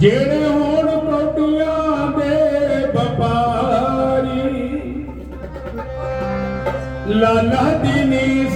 ਜਿਹੜੇ ਹੋਣ ਕੋਟੀਆਂ ਦੇ ਵਪਾਰੀ ਲਾਲਾ ਦੀ ਨੀ